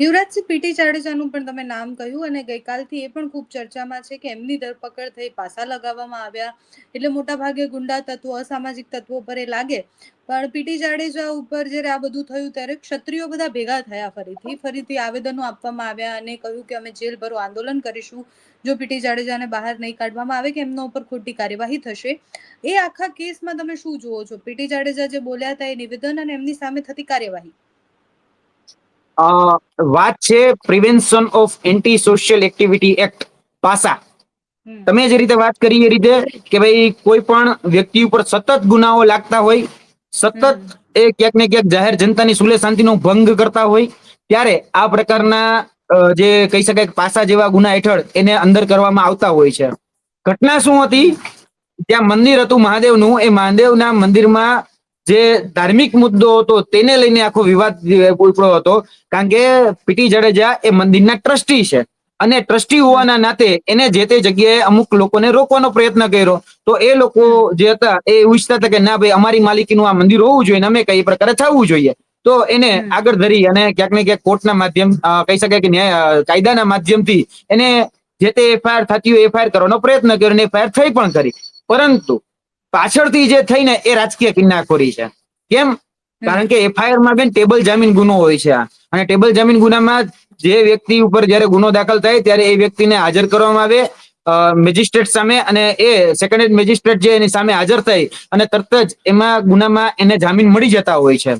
Yuvrajsinh PT જાડેજાનું પણ તમે નામ કહ્યું અને ગઈકાલથી એ પણ ખૂબ ચર્ચામાં છે કે એમની ધરપકડ થઈ, પાસા લગાવવામાં આવ્યા. એટલે મોટા ભાગે ગુંડા તત્વો, અસામાજિક તત્વો પર એ લાગે. પણ પીટી જાડેજા ઉપર જ્યારે આ બધું થયું ત્યારે ક્ષત્રિયો બધા ભેગા થયા ફરીથી. ફરીથી આવેદનો આપવામાં આવ્યા અને કહ્યું કે અમે જેલ ભરો આંદોલન કરીશું. જો પીટી જાડેજાને બહાર નહીં કાઢવામાં આવે કે એમના ઉપર ખોટી કાર્યવાહી થશે? એ આખા કેસમાં તમે શું જુઓ છો? પીટી જાડેજા જે બોલ્યા હતા એ નિવેદન અને એમની સામે થતી કાર્યવાહી. વાત છે prevention of anti social activity act PASA તમે જે રીતે વાત કરી એ રીતે કે ભાઈ કોઈ પણ વ્યક્તિ ઉપર સતત ગુનાઓ લાગતા હોય સતત એ ક્યાંક ને ક્યાંક જાહેર જનતાની સુલે શાંતિનો ભંગ કરતા હોય ત્યારે આ પ્રકારના જે કહી શકાય પાસા જેવા ગુના હેઠળ એને અંદર કરવામાં આવતા હોય છે. ઘટના શું હતી? ત્યાં મંદિર હતું મહાદેવનું એ મહાદેવના મંદિરમાં જે ધાર્મિક મુદ્દો હતો તેને લઈને આખો વિવાદ ઉપડ્યો હતો. કારણ કે પીટી જાડેજા એ મંદિરના ટ્રસ્ટી છે. અને ટ્રસ્ટી હોવાના નાતે એને જે તે જગ્યાએ અમુક લોકોને રોકવાનો પ્રયત્ન કર્યો. તો એ લોકો જે હતા એ ઈચ્છતા હતા કે ના ભાઈ અમારી માલિકીનું આ મંદિર હોવું જોઈએ અમે કઈ પ્રકારે થવું જોઈએ. તો એને આગળ ધરી અને ક્યાંક ને ક્યાંક કોર્ટના માધ્યમ કહી શકાય કે ન્યાય કાયદાના માધ્યમથી એને જે તે એફઆઈઆર થતી હોય એફઆઈઆર કરવાનો પ્રયત્ન કર્યો અને એફઆઈઆર થઈ પણ કરી. પરંતુ પાછળથી જે થઈને એ રાજકીય કિન્નાખોરી છે. કેમ? કારણ કે એફઆઈઆરમાં બેન ટેબલ જામીન ગુનો હોય છે આ. અને ટેબલ જામીન ગુનામાં જે વ્યક્તિ ઉપર જ્યારે ગુનો દાખલ થાય ત્યારે એ વ્યક્તિને હાજર કરવામાં આવે મેજિસ્ટ્રેટ સામે અને એ સેકન્ડ મેજિસ્ટ્રેટ જે એની સામે હાજર થઈ અને તરત જ એમાં ગુનામાં એને જામીન મળી જતા હોય છે.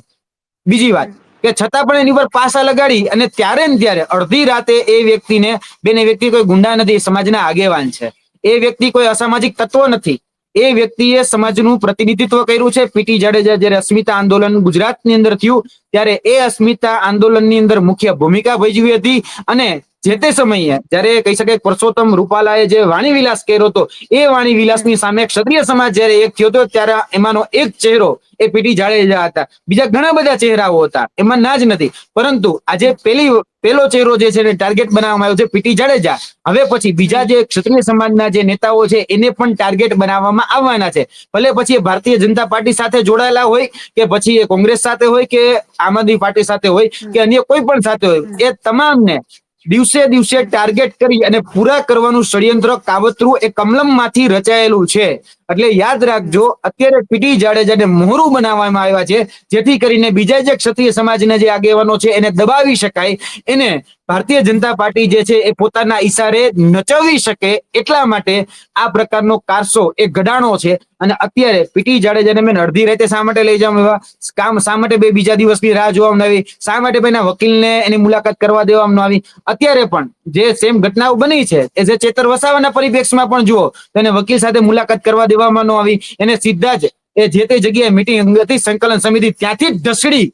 બીજી વાત કે છતાં પણ એની પર પાસા લગાડી અને ત્યારે ને ત્યારે અડધી રાતે એ વ્યક્તિને, બેન એ વ્યક્તિ કોઈ ગુંડા નથી સમાજના આગેવાન છે. એ વ્યક્તિ કોઈ અસામાજિક તત્વ નથી. એ વ્યક્તિએ સમાજનું પ્રતિનિધિત્વ કર્યું છે. પીટી જાડેજા જ્યારે અસ્મિતા આંદોલન ગુજરાતની અંદર થયું, ત્યારે એ અસ્મિતા આંદોલનની અંદર મુખ્ય ભૂમિકા ભજવી હતી અને જે તે સમયે જ્યારે કહી શકાય પરસોત્તમ રૂપાલાએ જે વાણી વિલાસ કર્યો હતો, એ વાણી વિલાસની સામે ક્ષત્રિય સમાજ જ્યારે એક થયો હતો, ત્યારે એમાંનો એક ચહેરો એ પીટી જાડેજા હતા. બીજા ઘણા બધા ચહેરાઓ હતા. એમાં ના જ નથી. પરંતુ આજે પેલી, પેલો ચહેરો જે છે ટાર્ગેટ બનાવવામાં આવ્યો છે પીટી જાડેજા. હવે પછી બીજા જે ક્ષત્રિય સમાજના જે નેતાઓ છે, એને પણ ટાર્ગેટ બનાવવામાં આવવાના છે. ભલે પછી એ ભારતીય જનતા પાર્ટી સાથે જોડાયેલા હોય કે પછી એ કોંગ્રેસ સાથે હોય કે આમ આદમી પાર્ટી સાથે હોય કે અન્ય કોઈ પણ સાથે હોય, એ તમામને દિવસે દિવસે ટાર્ગેટ કરી અને પૂરા કરવાનું ષડયંત્ર કાવતરું એ કમલમમાંથી રચાયેલું છે. એટલે યાદ રાખજો, અત્યારે પીટી જાડેજાને મોહરું બનાવવામાં આવ્યા છે, જેથી કરીને બીજા જે ક્ષત્રિય સમાજના જે આગેવાનો છે એને દબાવી શકાય. એને ભારતીય જનતા પાર્ટી જે છે એ પોતાના ઈશારે નચવી શકે એટલા માટે આ પ્રકારનો કારસો એ ઘડાણો છે. અને અત્યારે પીટી જાડેજાને મેં અડધી રાતે શા માટે લઈ જવામાં આવ્યા? કામ શા માટે બે બીજા દિવસની રાહ જોવામાં આવી શા માટે ભાઈના વકીલને એની મુલાકાત કરવા દેવામાં આવી અત્યારે પણ જે સેમ ઘટનાઓ બની છે, એ જે ચેતર વસાવાના પરિપ્રેક્ષમાં પણ જુઓ એને વકીલ સાથે મુલાકાત કરવા દેવામાં ન આવી. એને સીધા જ એ જે તે જગ્યાએ મિટિંગ હતી, સંકલન સમિતિ, ત્યાંથી ઢસડી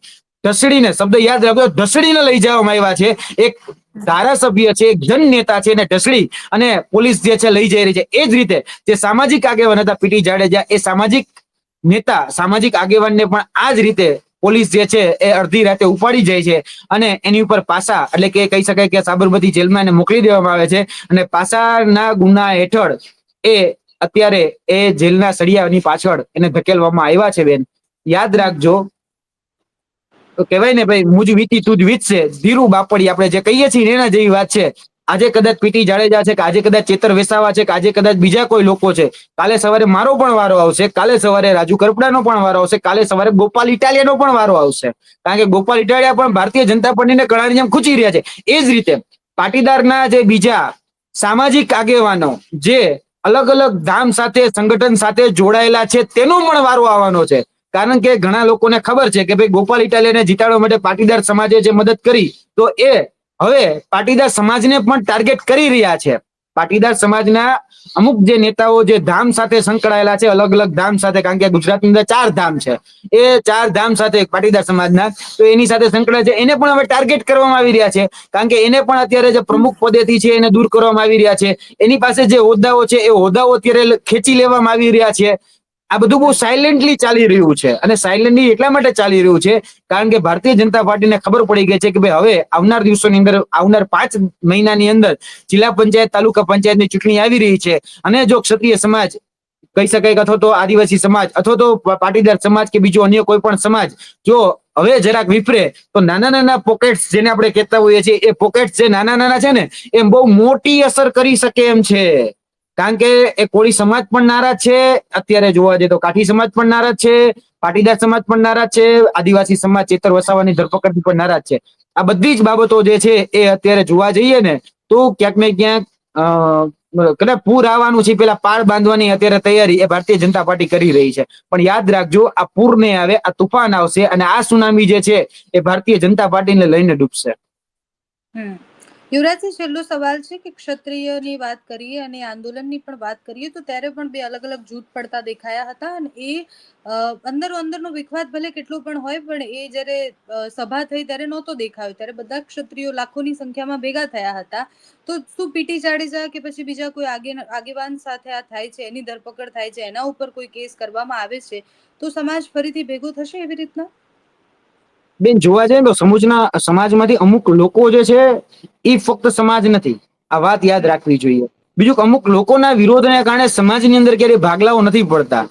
ઢસડીને શબ્દ યાદ રાખજો ઢસડીને લઈ જવામાં આવ્યા છે. એક ધારાસભ્ય છે, એક જન નેતા છે, એને ઢસડી અને પોલીસ જે છે લઈ જઈ રહી છે. એ જ રીતે જે સામાજિક આગેવાન હતા પીટી જાડેજા, એ સામાજિક નેતા, સામાજિક આગેવાનને પણ આ જ રીતે પોલીસ જે છે એ અડધી રાતે ઉપાડી જાય છે અને એની ઉપર પાસા, એટલે કે કહી શકાય કે સાબરમતી જેલમાં એને મોકલી દેવામાં આવે છે અને પાસાના ગુના હેઠળ એ અત્યારે એ જેલના સળિયાની પાછળ એને ધકેલવામાં આવ્યા છે બેન. યાદ રાખજો. તો કહેવાય ને ભાઈ, મુજ વીતી તું જ વીતશે. ધીરુ બાપડી આપણે જે કહીએ છીએ એના જેવી વાત છે. આજે કદાચ પીટી જાડેજા છે કે આજે કદાચ ચેતર વેસાવા છે કે આજે કદાચ બીજા કોઈ લોકો છે. કાલે સવારે મારો પણ વારો આવશે, કાલે સવારે રાજુ કરપડાનો પણ વારો આવશે, કાલે સવારે ગોપાલ ઇટાલિયાનો પણ વારો આવશે. કારણ કે ગોપાલ ઇટાલિયા પણ ભારતીય જનતા પાર્ટીને કણાની જેમ ખૂચી રહ્યા છે. એ જ રીતે પાટીદારના જે બીજા સામાજિક આગેવાનો જે અલગ અલગ ધામ સાથે, સંગઠન સાથે જોડાયેલા છે, તેનો પણ વારો આવવાનો છે. કારણ કે ઘણા લોકોને ખબર છે કે ભાઈ ગોપાલ ઇટાલિયાને જીતાડવા માટે પાટીદાર સમાજે જે મદદ કરી, તો એ હવે પાટીદાર સમાજને પણ ટાર્ગેટ કરી રહ્યા છે. પાટીદાર સમાજના અમુક જે નેતાઓ જે ધામ સાથે સંકળાયેલા છે, અલગ અલગ ધામ સાથે, કારણ કે ગુજરાતની અંદર ચાર ધામ છે. એ ચાર ધામ સાથે પાટીદાર સમાજના, તો એની સાથે સંકળાય છે. એને પણ હવે ટાર્ગેટ કરવામાં આવી રહ્યા છે. કારણ કે એને પણ અત્યારે જે પ્રમુખ પદેથી છે, એને દૂર કરવામાં આવી રહ્યા છે. એની પાસે જે હોદ્દાઓ છે, એ હોદ્દાઓ અત્યારે ખેંચી લેવામાં આવી રહ્યા છે. આ બધું બહુ સાયલેન્ટલી ચાલી રહ્યું છે. અને સાયલેન્ટલી એટલા માટે ચાલી રહ્યું છે કારણ કે ભારતીય જનતા પાર્ટીને ખબર પડી ગઈ છે કે ભાઈ હવે આવનાર દિવસોની અંદર, આવનાર પાંચ મહિનાની અંદર જિલ્લા પંચાયત, તાલુકા પંચાયતની ચૂંટણી આવી રહી છે. અને જો ક્ષત્રિય સમાજ કહી શકાય કે અથવા તો આદિવાસી સમાજ અથવા તો પાટીદાર સમાજ કે બીજો અન્ય કોઈ પણ સમાજ જો હવે જરાક વિપરે તો નાના નાના પોકેટ્સ જેને આપણે કહેતા હોઈએ છીએ, એ પોકેટ્સ જે નાના નાના છે ને, એમ બહુ મોટી અસર કરી શકે એમ છે. કારણ કે એ કોળી સમાજ પણ નારાજ છે. અત્યારે જોવા જઈએ તો કાઠી સમાજ પણ નારાજ છે. પાટીદાર સમાજ પણ નારાજ છે. આદિવાસી સમાજ ચેતર વસાવાની ધરપકડથી પણ નારાજ છે. આ બધી જ બાબતો જે છે એ અત્યારે જોવા જઈએ ને, તો ક્યાંક ને ક્યાંક કદાચ પૂર આવવાનું છે, પેલા પાળ બાંધવાની અત્યારે તૈયારી એ ભારતીય જનતા પાર્ટી કરી રહી છે. પણ યાદ રાખજો, આ પૂર નહીં આવે, આ તુફાન આવશે અને આ સુનામી જે છે એ ભારતીય જનતા પાર્ટીને લઈને ડૂબશે. યુવરાજસિંહ છેલ્લો સવાલ છે કે ક્ષત્રિયની વાત કરીએ અને આંદોલનની પણ વાત કરીએ, તો ત્યારે પણ બે અલગ અલગ જૂથ પડતા દેખાયા હતા અને એ અંદરો અંદરનો વિખવાદ ભલે કેટલો પણ હોય, પણ એ જ્યારે સભા થઈ ત્યારે નહોતો દેખાયો. ત્યારે બધા ક્ષત્રિયો લાખોની સંખ્યામાં ભેગા થયા હતા. તો શું પીટી જાડેજા કે પછી બીજા કોઈ આગે આગેવાન સાથે આ થાય છે, એની ધરપકડ થાય છે, એના ઉપર કોઈ કેસ કરવામાં આવે છે, તો સમાજ ફરીથી ભેગો થશે એવી રીતના? બેન, જોવા જઈએ તો સમુજના સમાજમાંથી અમુક લોકો જે છે એ ફક્ત સમાજ નથી. આ વાત યાદ રાખવી જોઈએ. બીજું અમુક લોકોના વિરોધને કારણે સમાજની અંદર ક્યારેય ભાગલાઓ નથી પડતા.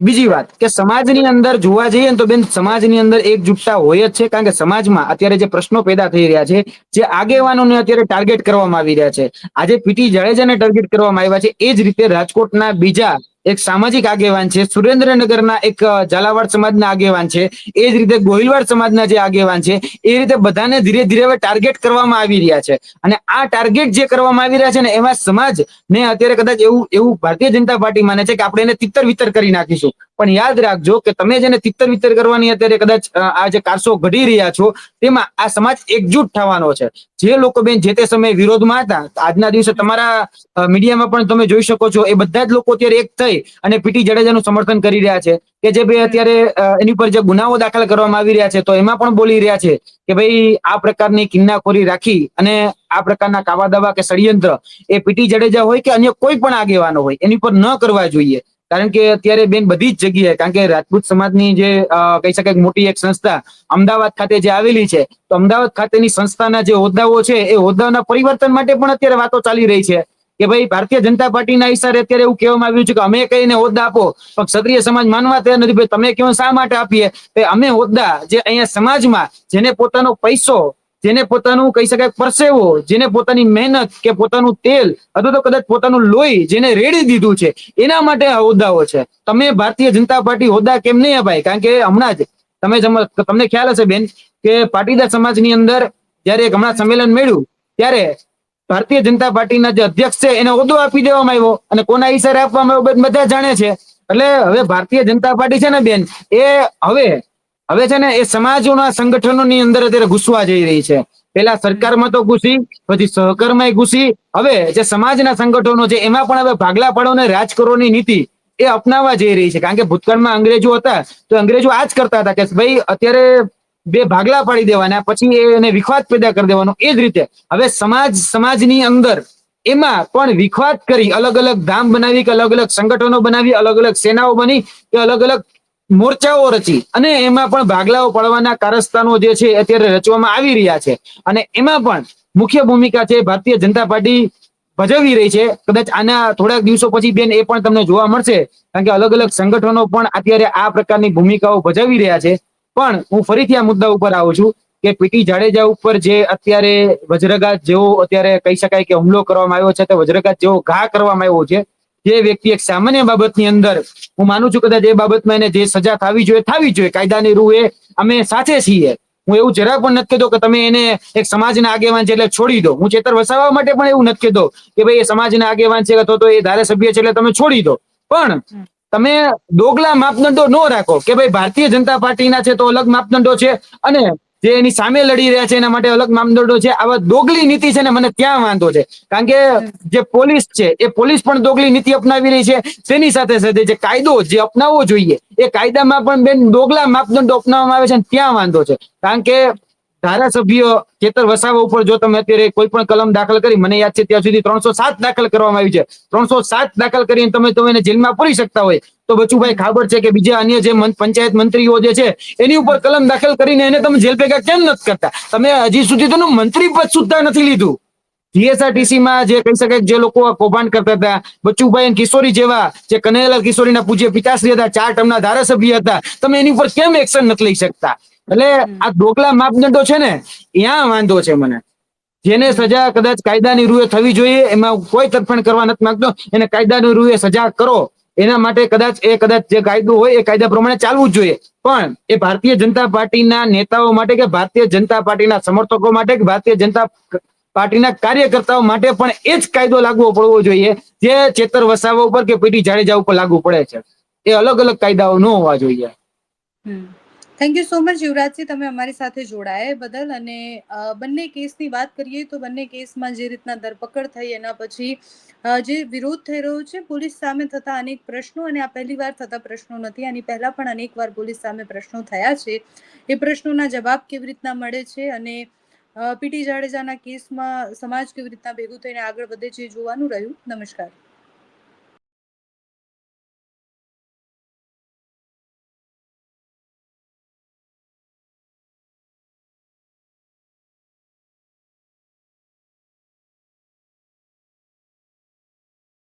બીજી વાત કે સમાજની અંદર જોવા જઈએ તો બેન, સમાજની અંદર એકજૂટતા હોય જ છે, કારણ કે સમાજમાં અત્યારે જે પ્રશ્નો પેદા થઈ રહ્યા છે, જે આગેવાનોને અત્યારે ટાર્ગેટ કરવામાં આવી રહ્યા છે. આજે પીટી જાડેજાને ટાર્ગેટ કરવામાં આવ્યા છે, એ જ રીતે રાજકોટના બીજા એક સામાજિક આગેવાન છે, સુરેન્દ્રનગરના એક ઝાલાવાડ સમાજના આગેવાન છે, એ જ રીતે ગોહિલવાડ સમાજના જે આગેવાન છે, એ રીતે બધાને ધીરે ધીરે હવે ટાર્ગેટ કરવામાં આવી રહ્યા છે. અને આ ટાર્ગેટ જે કરવામાં આવી રહ્યા છે ને એમાં સમાજ ને અત્યારે કદાચ એવું એવું ભારતીય જનતા પાર્ટી માને છે કે આપણે એને તિત્તર વિતર કરી નાખીશું. પણ યાદ રાખજો કે તમે જેને તિત્તર વિતર કરવાની અત્યારે કદાચ આ જે કારસો ઘડી રહ્યા છો, તેમાં આ સમાજ એકજૂટ થવાનો છે. જે લોકો બેન જે તે સમયે વિરોધમાં હતા, આજના દિવસે તમારા મીડિયામાં પણ તમે જોઈ શકો છો, એ બધા જ લોકો અત્યારે એક થઈ અને પીટી જાડેજાનું સમર્થન કરી રહ્યા છે. કે જે ભાઈ અત્યારે એની પર જે ગુનાઓ દાખલ કરવામાં આવી રહ્યા છે, તો એમાં પણ બોલી રહ્યા છે કે ભાઈ આ પ્રકારની કિન્નાખોરી રાખી અને આ પ્રકારના કાવા દાવા કે ષડયંત્ર એ પીટી જાડેજા હોય કે અન્ય કોઈ પણ આગેવાનો હોય, એની પર ન કરવા જોઈએ. કારણ કે અત્યારે બેન બધી જ જગ્યાએ, કારણ કે રાજપૂત સમાજની જે કહી શકાય મોટી એક સંસ્થા અમદાવાદ ખાતે જે આવેલી છે, તો અમદાવાદ ખાતેની સંસ્થાના જે હોદ્દાઓ છે, એ હોદ્દાઓના પરિવર્તન માટે પણ અત્યારે વાતો ચાલી રહી છે. કે ભાઈ, ભારતીય જનતા પાર્ટીના ઈશારે અત્યારે એવું કહેવામાં આવ્યું છે કે અમે કહીને હોદ્દા આપો, પણ ક્ષત્રિય સમાજ માનવા તૈયાર નથી. ભાઈ, તમે કેવો શા માટે આપીએ? અમે હોદ્દા જે અહીંયા સમાજમાં, જેને પોતાનો પૈસો જેને પોતાનું કહી શકાય પરસેવો, જેને પોતાની મહેનત કે પોતાનું તેલ અથવા તો કદાચ પોતાનું લોહી જેને રેડી દીધું છે, એના માટે આ હોદ્દાઓ છે. તમે ભારતીય જનતા પાર્ટી હોદ્દા કેમ નહીં અપાય? કારણ કે હમણાં જ તમે તમને ખ્યાલ હશે બેન કે પાટીદાર સમાજની અંદર જયારે હમણાં સંમેલન મળ્યું, ત્યારે ભારતીય જનતા પાર્ટીના જે અધ્યક્ષ છે, એને હોદ્દો આપી દેવામાં આવ્યો અને કોના ઈશારે આપવામાં આવ્યો, બધા જાણે છે. એટલે હવે ભારતીય જનતા પાર્ટી છે ને બેન, એ હવે હવે છે ને એ સમાજોના સંગઠનોની અંદર અત્યારે ઘૂસવા જઈ રહી છે. પેલા સરકારમાં તો ઘૂસી, પછી સહકારમાં ઘૂસી. હવે જે સમાજના સંગઠનો છે, એમાં પણ હવે ભાગલા પાડો ને રાજ કરોની નીતિ એ અપનાવવા જઈ રહી છે. કારણ કે ભૂતકાળમાં અંગ્રેજો હતા, તો અંગ્રેજો આ જ કરતા હતા કે ભાઈ, અત્યારે બે ભાગલા પાડી દેવાના, પછી એને વિખવાદ પેદા કરી દેવાનો. એ જ રીતે હવે સમાજ, સમાજની અંદર એમાં પણ વિખવાદ કરી અલગ અલગ ધામ બનાવી કે અલગ અલગ સંગઠનો બનાવી અલગ અલગ સેનાઓ બની કે અલગ અલગ મોરચાઓ રચી અને એમાં પણ ભાગલાઓ પડવાના કારસ્તાનો જે છે અત્યારે રચવામાં આવી રહ્યા છે. અને એમાં પણ મુખ્ય ભૂમિકા છે ભારતીય જનતા પાર્ટી ભજવી રહી છે. કદાચ આના થોડાક દિવસો પછી બેન એ પણ તમને જોવા મળશે. કારણ કે અલગ અલગ સંગઠનો પણ અત્યારે આ પ્રકારની ભૂમિકાઓ ભજવી રહ્યા છે. પણ હું ફરીથી આ મુદ્દા ઉપર આવું છું કે પીટી જાડેજા ઉપર જે અત્યારે વજ્રઘાત જેવો અત્યારે કહી શકાય કે હુમલો કરવામાં આવ્યો છે, તો વજ્રઘાત જેવો ઘા કરવામાં આવ્યો છે. જે વ્યક્તિ એક સામાન્ય બાબતની અંદર હું માનું છું કદાચ એ બાબતમાં એને જે સજા થવી જોઈએ થવી જોઈએ કાયદાની રૂ એ અમે સાથે છીએ. હું એવું જરા પણ નથી કહેતો કે તમે એને એક સમાજના આગેવાન છે એટલે છોડી દો. હું ચેતર વસાવવા માટે પણ એવું નથી કહેતો કે ભાઈ એ સમાજના આગેવાન છે અથવા તો એ ધારાસભ્ય છે એટલે તમે છોડી દો. પણ તમે ડોગલા માપદંડો ન રાખો કે ભાઈ ભારતીય જનતા પાર્ટીના છે તો અલગ માપદંડો છે અને જે એની સામે લડી રહ્યા છે, એના માટે અલગ મામદંડો છે. આવા દોગલી નીતિ છે ને મને ત્યાં વાંધો છે. કારણ કે જે પોલીસ છે, એ પોલીસ પણ દોગલી નીતિ અપનાવી રહી છે. તેની સાથે સાથે જે કાયદો જે અપનાવવો જોઈએ, એ કાયદામાં પણ બેન દોગલા માપદંડો અપનાવવામાં આવે છે ત્યાં વાંધો છે. કારણ કે ધારાસભ્ય ચેતર વસાવા ઉપર જો તમે અત્યારે કોઈ પણ કલમ દાખલ કરી, મને યાદ છે ત્યાં સુધી ત્રણસો સાત દાખલ કરવામાં આવી છે. ત્રણસો સાત દાખલ કરીને તમે તમે એને જેલમાં પૂરી શકતા હોય. તો બચુભાઈ ખાબર છે કે બીજા અન્ય જે પંચાયત મંત્રીઓ જે છે, એની ઉપર કલમ દાખલ કરીને એને તમે જેલ ભેગા કેમ નથી કરતા? તમે હજી સુધી તેનું મંત્રી પદ સુદ્ધા નથી લીધું. જીએસઆરટીસી માં જે કહી શકાય જે લોકો કૌભાંડ કરતા હતા બચ્ચુભાઈ કિશોરી જેવા જે કનૈયાલાલ કિશોરીના પૂજ્ય પિતાશ્રી હતા, ચાર ટર્મના ધારાસભ્ય હતા, તમે એની ઉપર કેમ એક્શન નથી લઈ શકતા? એટલે. આ ડોકલા માપદંડો છે ને ત્યાં વાંધો છે મને. જેને સજા કદાચ કાયદાની રૂએ થવી જોઈએ એમાં કોઈ તરફેણ કરવા નથી માંગતો એને કાયદાની રૂએ સજા કરો. એના માટે કદાચ એ કદાચ જે કાયદો હોય એ કાયદા પ્રમાણે ચાલવું જ જોઈએ. પણ એ ભારતીય જનતા પાર્ટીના નેતાઓ માટે કે ભારતીય જનતા પાર્ટીના સમર્થકો માટે કે ભારતીય જનતા પાર્ટીના કાર્યકર્તાઓ માટે પણ એ જ કાયદો લાગુ પડવો જોઈએ જે ચેતર વસાવા ઉપર કે પીટી જાડેજા ઉપર લાગુ પડે છે. એ અલગ અલગ કાયદાઓ ન હોવા જોઈએ. થેન્ક યુ સો મચ યુવરાજજી તમે અમારી સાથે જોડાયા બદલ. અને બંને કેસની વાત કરીએ તો બંને કેસમાં જે રીતના ધરપકડ થઈ એના પછી જે વિરોધ થઈ રહ્યો છે, પોલીસ સામે થતા અનેક પ્રશ્નો અને આ પહેલી વાર થતા પ્રશ્નો નથી. આની પહેલા પણ અનેક વાર પોલીસ સામે પ્રશ્નો થયા છે. એ પ્રશ્નોના જવાબ કેવી રીતના મળે છે અને પીટી જાડેજાના કેસમાં સમાજ કેવી રીતના ભેગું થઈને આગળ વધે છે એ જોવાનું રહ્યું. નમસ્કાર.